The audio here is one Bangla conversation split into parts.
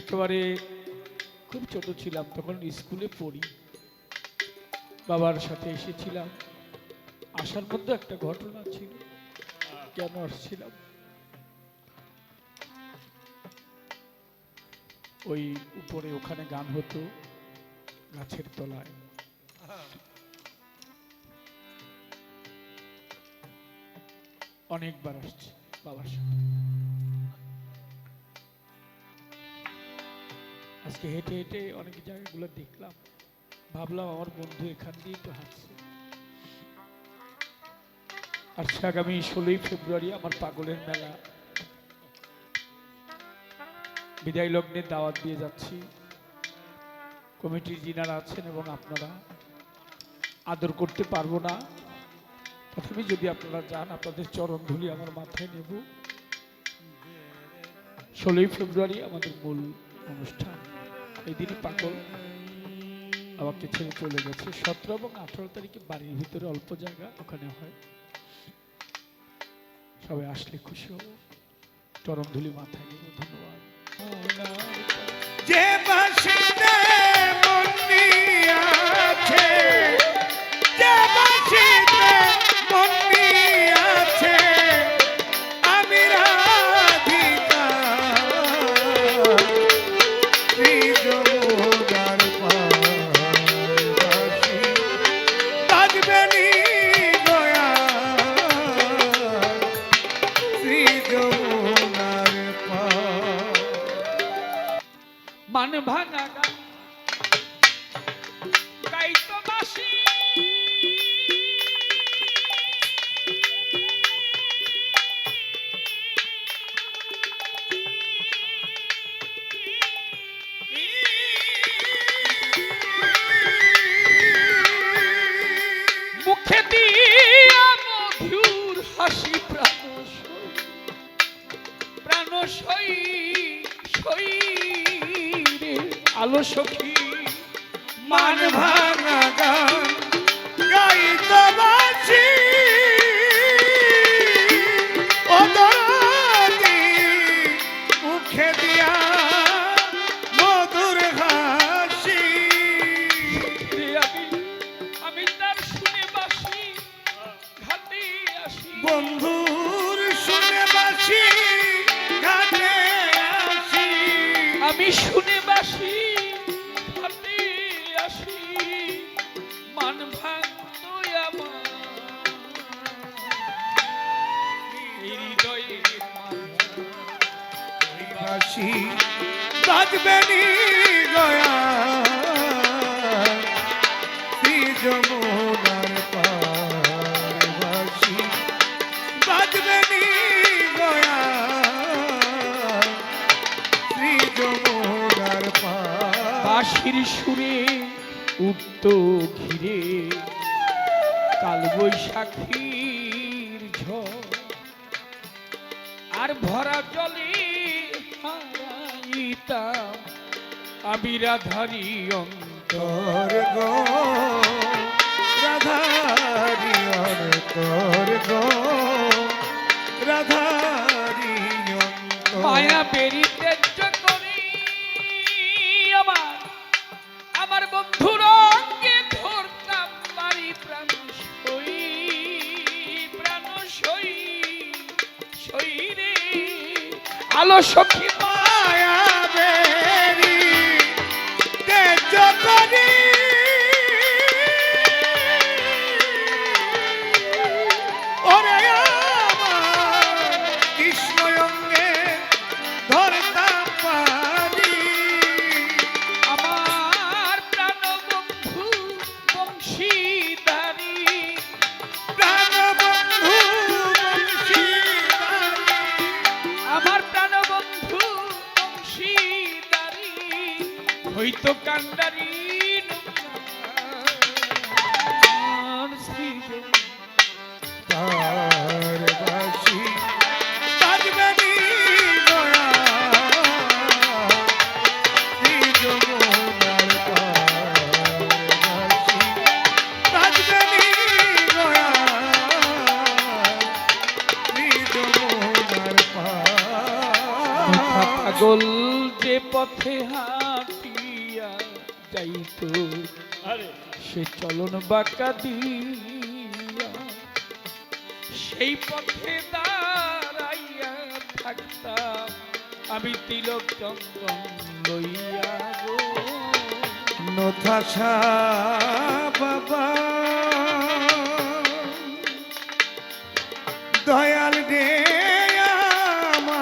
একেবারে খুব ছোট ছিলাম, তখন স্কুলে পড়ি। বাবার সাথে এসেছিলাম। আসার মধ্যে একটা ঘটনা ছিল, কেন আসছিলাম? ওই উপরে ওখানে গান হতো, গাছের তলায়। অনেকবার আসছি বাবার সাথে। আজকে হেঁটে হেঁটে অনেক জায়গাগুলো দেখলাম। ভাবলাম আমার বন্ধু এখান দিয়ে তো হাঁটছে। আর সে আগামী ষোলোই ফেব্রুয়ারি আমার পাগলের মেলা। বিদায় লগ্নে দাওয়াত দিয়ে যাচ্ছি। কমিটির যিনারা আছেন এবং আপনারা, আদর করতে পারব না। তথাপি যদি আপনারা যান, আপনাদের চরণ ধুলি আমার মাথায় নেব। ষোলোই ফেব্রুয়ারি আমাদের মূল অনুষ্ঠান। এই পাগল আমাকে ছেড়ে চলে গেছে। সতেরো এবং আঠারো তারিখে বাড়ির ভিতরে অল্প জায়গা ওখানে হয়। সবাই আসলে খুশি হব চরম ধুলি মাথায় ধন্যবাদ। সই সই রে আলো সখী মান ভাঙা গান গাইতে বাসি আমি শুনে বাসি ঘাটে আসি। মান ভাঙত আমার। এই হৃদয়ের মাঝে বাসি বাজবে গয়া। বাঁশির সুরে উঠত ঘিরে। কাল বৈশাখীর ঝড়। আর ভরা জলে হারাইতাম আমি রাধারি অন্তর তোর গো। রাধারি তোর গো। অন্তর। আলো সখী গয়া শ্রী যমুনার পার পাগল পাগল যে পথে হাঁটিয়া যাইত। আরে। সে চলন বাঁকা দিয়া সেই পথে দাঁড়াইয়া থাকতাম। আমি তিলক চন্দন লইয়া গো। নথাশা বাবা দয়াল রে আমার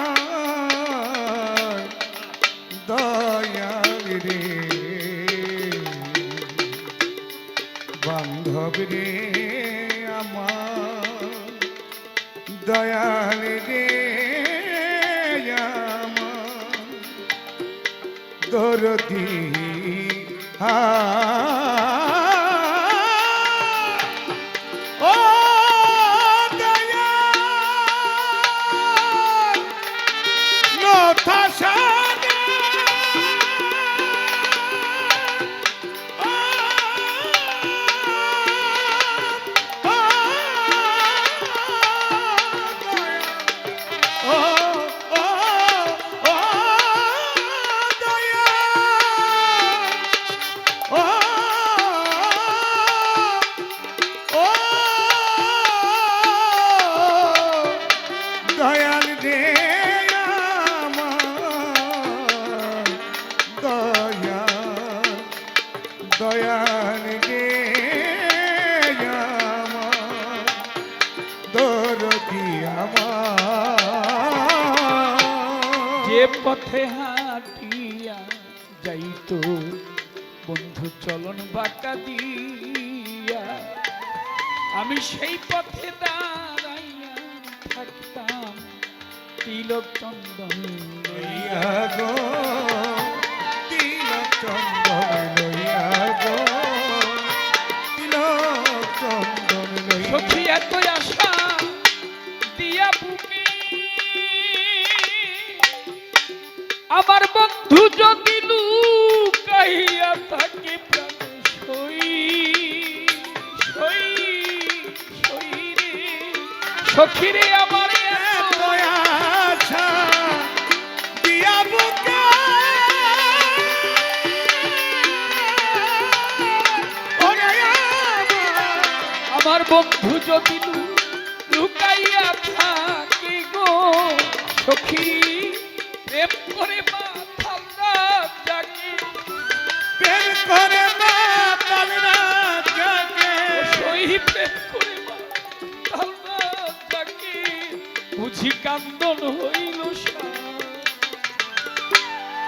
দয়াল রে। বান্ধব রে আমার দয়াল রে আমার। হা পথে হাঁটিয়া যাইত। বন্ধু, চলন বাঁকা দিয়া। আমি সেই পথে দাঁড়াইয়া থাকতাম তিলক চন্দন লইয়া। গো তিলক চন্দন বন্ধু যদি লুকাইয়া থাকে গো। সখী প্রেম করে মাথা জাগে। প্রেম করে মাতাল রাত জাগে। সহি প্রেম করে মাথা জাগে। বুঝি কান্দন হইল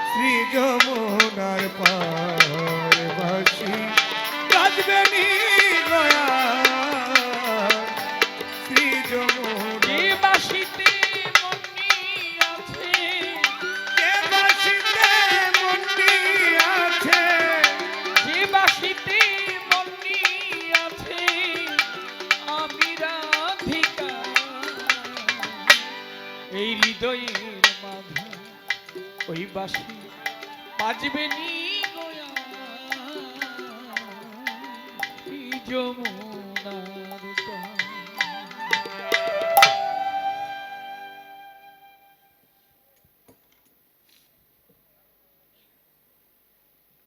শ্রী যমুনার পার বাসি বাজবে নি। বাসি বাজবে নি গয়া যমুনা